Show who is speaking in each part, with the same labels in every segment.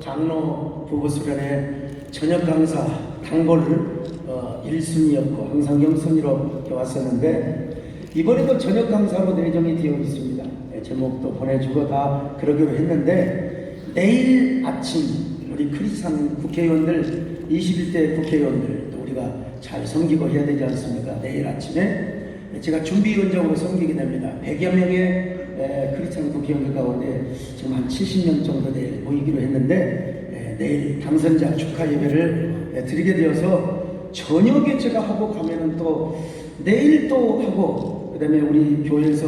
Speaker 1: 장로 부부 수련회 저녁 강사 단골 어, 1순위였고 항상 영순위로 왔었는데 이번에도 저녁 강사로 내정이 되어 있습니다. 네, 제목도 보내주고 다 그러기로 했는데 내일 아침 우리 크리스찬 국회의원들 21대 국회의원들 또 우리가 잘 섬기고 해야 되지 않습니까? 내일 아침에 제가 준비위원장으로 섬기게 됩니다. 100여 명의 에, 크리스찬 국회의원들 가운데 지금 한 70명 정도 내일 모이기로 했는데 에, 내일 당선자 축하 예배를 에, 드리게 되어서 저녁에 제가 하고 가면은 또 내일 또 하고 그다음에 우리 교회에서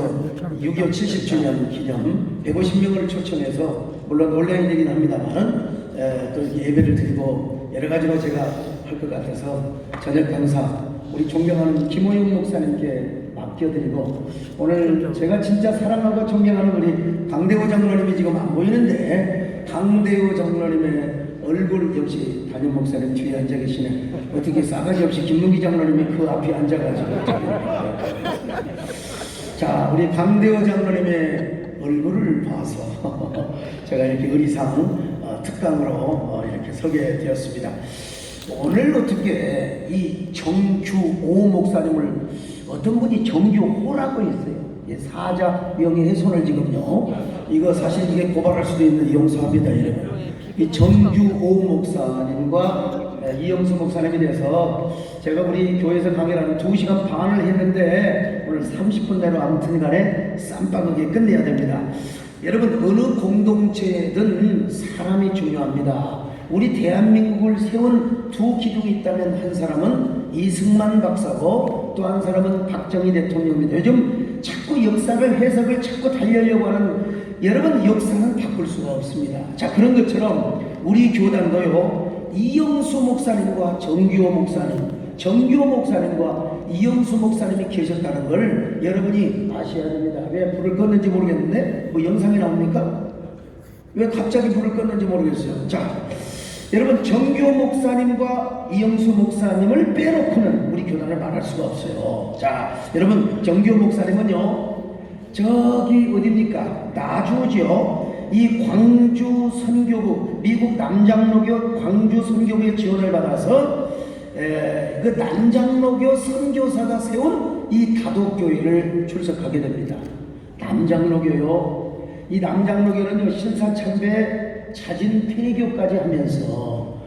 Speaker 1: 6.25 70주년 기념 150명을 초청해서 물론 온라인이긴 합니다만 에, 또 예배를 드리고 여러 가지로 제가 할 것 같아서 저녁 강사 우리 존경하는 김호영 목사님께 맡겨드리고 오늘 제가 진짜 사랑하고 존경하는 우리 강대호 장로님이 지금 안 보이는데 강대호 장로님의 얼굴 역시 담임 목사님 뒤에 앉아 계시네. 어떻게 싸가지 없이 김문기 장로님이 그 앞에 앉아가지고. 자 우리 강대호 장로님의 얼굴을 봐서 제가 이렇게 의리상 어, 특강으로 어, 이렇게 서게 되었습니다. 오늘 어떻게 이 정규 오 목사님을 어떤 분이 정규 호라고 했어요. 예, 사자 명예훼손을 지금요. 이거 사실 이게 고발할 수도 있는 용서합니다, 여러분. 이 정규오 목사님과 예, 이영수 목사님에 대해서 제가 우리 교회에서 강의를 한 2시간 반을 했는데 오늘 30분 내로 아무튼 간에 쌈박하게 끝내야 됩니다. 여러분 어느 공동체든 사람이 중요합니다. 우리 대한민국을 세운 두 기둥이 있다면 한 사람은 이승만 박사고 또 한 사람은 박정희 대통령입니다. 요즘 자꾸 역사를 해석을 자꾸 달려려고 하는 여러분 역사는 바꿀 수가 없습니다. 자 그런 것처럼 우리 교단도요 이영수 목사님과 정규호 목사님, 정규호 목사님과 이영수 목사님이 계셨다는 걸 여러분이 아셔야 됩니다. 왜 불을 껐는지 모르겠는데 뭐 영상이 나옵니까? 왜 갑자기 불을 껐는지 모르겠어요. 자, 여러분 정규 목사님과 이영수 목사님을 빼놓고는 우리 교단을 말할 수가 없어요. 자, 여러분 정규 목사님은요. 저기 어딥니까? 나주죠. 이 광주 선교부 미국 남장로교 광주 선교부의 지원을 받아서 에, 그 남장로교 선교사가 세운 이 다독교회를 출석하게 됩니다. 남장로교요. 이 남장로교는요 신사참배 자진 폐교까지 하면서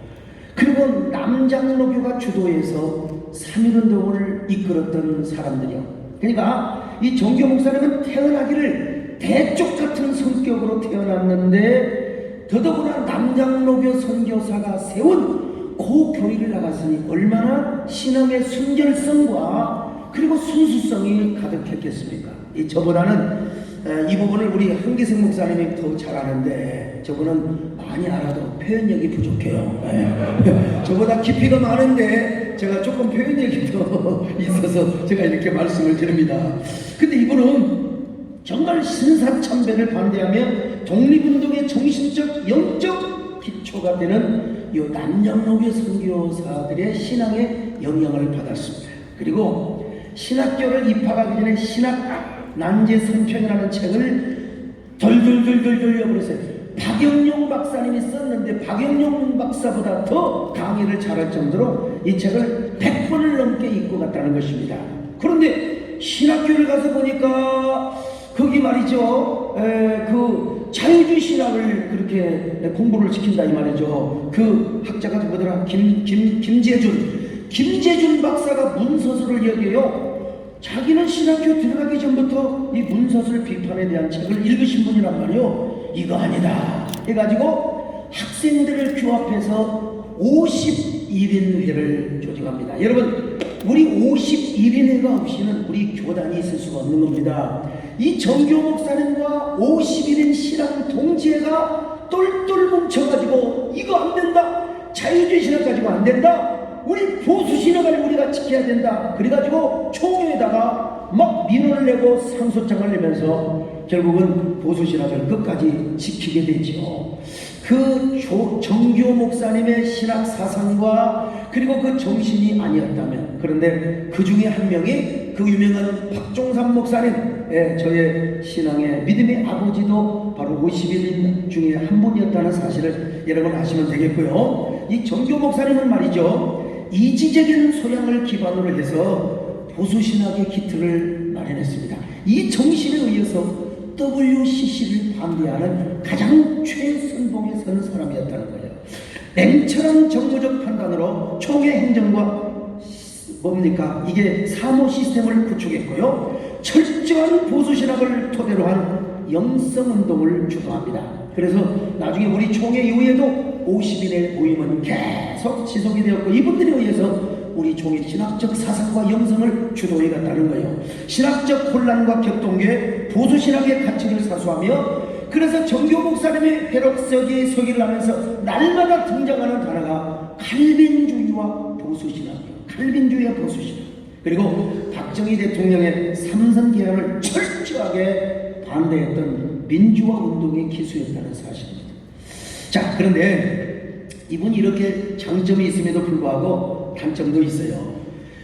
Speaker 1: 그리고 남장로교가 주도해서 3.1운동을 이끌었던 사람들이요. 그러니까 이 정교 목사님은 태어나기를 대쪽 같은 성격으로 태어났는데 더더구나 남장로교 선교사가 세운 그 교회를 나갔으니 얼마나 신앙의 순결성과 그리고 순수성이 가득했겠습니까? 이 저보다는 에, 이 부분을 우리 한기승 목사님이 더 잘 아는데 저분은 많이 알아도 표현력이 부족해요. 예. 저보다 깊이가 많은데 제가 조금 표현력이 더 있어서 제가 이렇게 말씀을 드립니다. 근데 이분은 정말 신사참배를 반대하며 독립운동의 정신적 영적 기초가 되는 이 남녀노교 선교사들의 신앙에 영향을 받았습니다. 그리고 신학교를 입학하기 전에 신학 난제 선편이라는 책을 덜덜덜덜 돌려버렸어요. 박영용 박사님이 썼는데 박영용 박사보다 더 강의를 잘할 정도로 이 책을 100번을 넘게 읽고 갔다는 것입니다. 그런데 신학교를 가서 보니까 거기 말이죠. 에, 그 자유주의 신학을 그렇게 공부를 시킨다 이 말이죠. 그 학자가 누구더라? 김, 김, 김재준. 김재준 박사가 문서술을 여겨요. 자기는 신학교 들어가기 전부터 이 문서술 비판에 대한 책을 읽으신 분이란 말이요. 이거 아니다. 해가지고 학생들을 규합해서 51인 회를 조직합니다. 여러분, 우리 51인 회가 없이는 우리 교단이 있을 수가 없는 겁니다. 이 정교 목사님과 51인 신앙 동지회가 똘똘 뭉쳐가지고 이거 안 된다. 자유주의 신학 가지고 안 된다. 우리 보수 신학을 우리가 지켜야 된다. 그래가지고 총회에다가 막 민원을 내고 상소장을 내면서 결국은 보수 신학을 끝까지 지키게 되지요. 그 조, 정교 목사님의 신학 사상과 그리고 그 정신이 아니었다면 그런데 그 중에 한 명이 그 유명한 박종삼 목사님 예, 저의 신앙의 믿음의 아버지도 바로 50인 중에 한 분이었다는 사실을 여러분 아시면 되겠고요. 이 정교 목사님은 말이죠. 이지적인 소양을 기반으로 해서 보수신학의 기틀을 마련했습니다. 이 정신에 의해서 WCC를 반대하는 가장 최선봉에 서는 사람이었다는 거예요. 냉철한 정무적 판단으로 총회 행정과 뭡니까? 이게 사모 시스템을 구축했고요. 철저한 보수신학을 토대로 한 영성운동을 주도합니다. 그래서 나중에 우리 총회 이후에도 50인의 모임은 계속 지속이 되었고 이분들에 의해서 우리 종의 신학적 사상과 영성을 주도해 갔다는 거예요. 신학적 혼란과 격동기에 보수 신학의 가치를 사수하며 그래서 정교 목사님의 회록서기에 서기를 하면서 날마다 등장하는 단어가 칼빈주의와 보수 신학이에요. 칼빈주의와 보수 신학. 그리고 박정희 대통령의 삼선 개헌을 철저하게 반대했던 민주화 운동의 기수였다는 사실입니다. 자, 그런데 이분이 이렇게 장점이 있음에도 불구하고 단점도 있어요.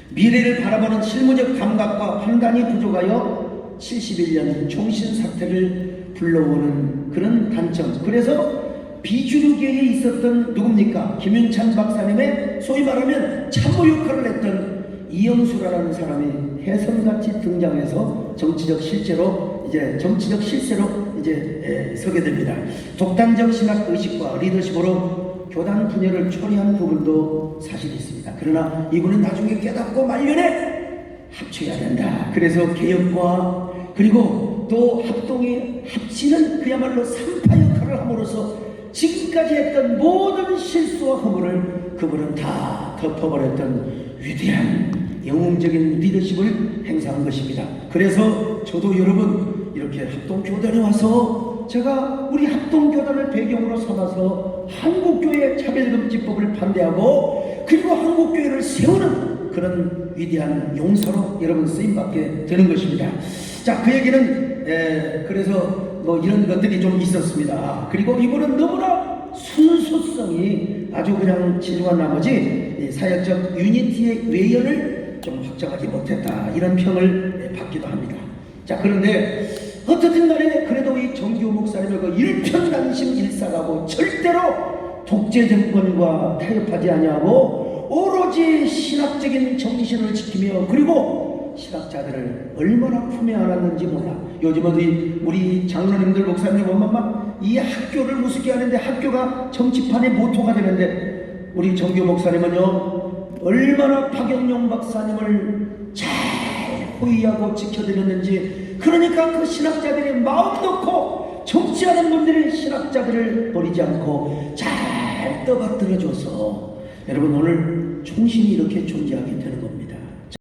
Speaker 1: 미래를 바라보는 실무적 감각과 판단이 부족하여 71년 총신 사태를 불러오는 그런 단점. 그래서 비주류계에 있었던 누굽니까? 김윤찬 박사님의 소위 말하면 참모 역할을 했던 이영수라는 사람이 해성같이 등장해서 정치적 실제로 이제 정치적 실세로 이제 에, 서게 됩니다. 독단적 신학 의식과 리더십으로 교단 분열을 초래한 부분도 사실이 있습니다. 그러나 이분은 나중에 깨닫고 말년에 합쳐야 된다. 그래서 개혁과 그리고 또 합동이 합치는 그야말로 삼파 역할을 함으로써 지금까지 했던 모든 실수와 허물을 그분은 다 덮어버렸던 위대한 영웅적인 리더십을 행사한 것입니다. 그래서 저도 여러분 이렇게 합동교단에 와서 제가 우리 합동교단을 배경으로 삼아서 한국교회 차별금지법을 반대하고 그리고 한국교회를 세우는 그런 위대한 용사로 여러분 쓰임받게 되는 것입니다. 자, 그 얘기는 에, 그래서 뭐 이런 것들이 좀 있었습니다. 그리고 이분은 너무나 순수성이 아주 그냥 지루한 나머지 이 사역적 유니티의 외연을 좀 확장하지 못했다 이런 평을 예, 받기도 합니다. 자 그런데 어떻든 간에 그래도 이 정규 목사님의 그 일편단심 일사가고 절대로 독재 정권과 타협하지 아니하고 오로지 신학적인 정신을 지키며 그리고 신학자들을 얼마나 품에 안았는지 몰라. 요즘은 우리, 장로님들 목사님 보면 막 이 학교를 무섭게 하는데 학교가 정치판의 모토가 되는데 우리 정교 목사님은요 얼마나 박영용 박사님을 잘 호의하고 지켜드렸는지 그러니까 그 신학자들이 마음 놓고 정치하는 분들이 신학자들을 버리지 않고 잘 떠받들어 줘서 여러분 오늘 충신이 이렇게 존재하게 되는 겁니다.